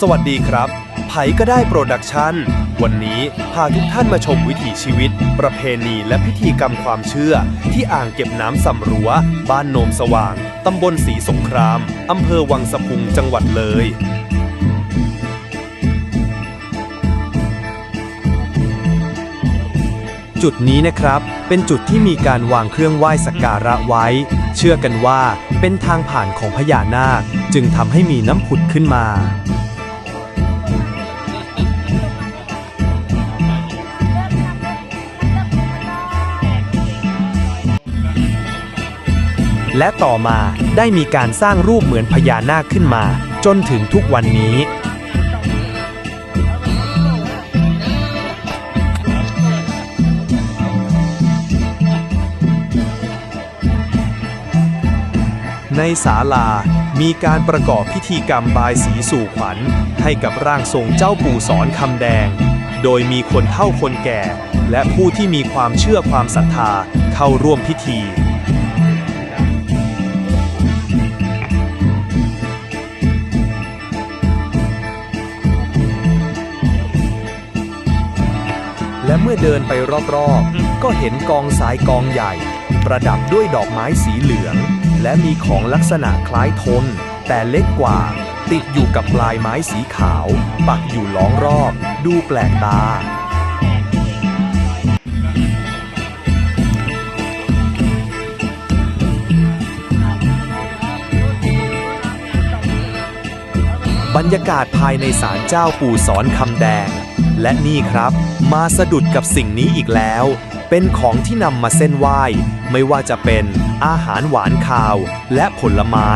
สวัสดีครับไผก็ได้โปรดักชันวันนี้พาทุกท่านมาชมวิถีชีวิต ประเพณีและพิธีกรรมความเชื่อ ที่อ่างเก็บน้ำสำรัว บ้านโนมสว่าง ตำบลศรีสงคราม อำเภอวังสะพุงจังหวัดเลย จุดนี้นะครับ เป็นจุดที่มีการวางเครื่องไหว้สักการะไว้ เชื่อกันว่าเป็นทางผ่านของพญานาค จึงทำให้มีน้ำผุดขึ้นมา และต่อมาได้มีการสร้างรูปเหมือนพญานาคขึ้นมา จนถึงทุกวันนี้ ในศาลา มีการประกอบพิธีกรรมบายสีสู่ขวัญ ให้กับร่างทรงเจ้าปู่สอนคำแดง โดยมีคนเฒ่าคนแก่ และผู้ที่มีความเชื่อความศรัทธาเข้าร่วมพิธี และเมื่อเดินไปรอบๆ ก็เห็นกองสายกองใหญ่ ประดับด้วยดอกไม้สีเหลือง และมีของลักษณะคล้ายธงแต่เล็กกว่า ติดอยู่กับปลายไม้สีขาว ปักอยู่ล้อมรอบ ดูแปลกตาบรรยากาศภายในศาลเจ้าปู่สอนคำแดง และนี่ครับ มาสะดุดกับสิ่งนี้อีกแล้ว เป็นของที่นำมาเส้นไหว้ ไม่ว่าจะเป็นอาหารหวานคาว และผลไม้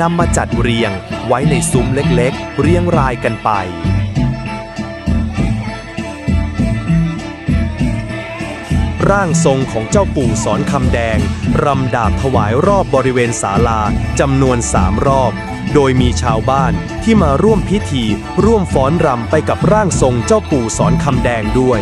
นำมาจัดเรียง ไว้ในซุ้มเล็กๆ เรียงรายกันไปร่างทรงของเจ้าปู่สอนคำแดง รำดาบถวายรอบบริเวณศาลาจำนวนสามรอบ โดยมีชาวบ้านที่มาร่วมพิธีร่วมฟ้อนรำไปกับร่างทรงเจ้าปู่สอนคำแดงด้วย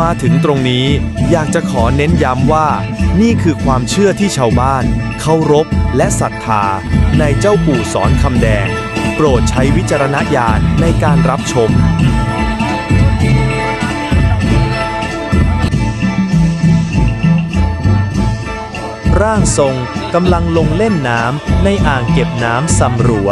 มาถึงตรงนี้อยากจะขอเน้นย้ำว่า นี่คือความเชื่อที่ชาวบ้าน เคารพและศรัทธา ในเจ้าปู่สอนคำแดง โปรดใช้วิจารณญาณในการรับชม ร่างทรงกำลังลงเล่นน้ำในอ่างเก็บน้ำสำรัว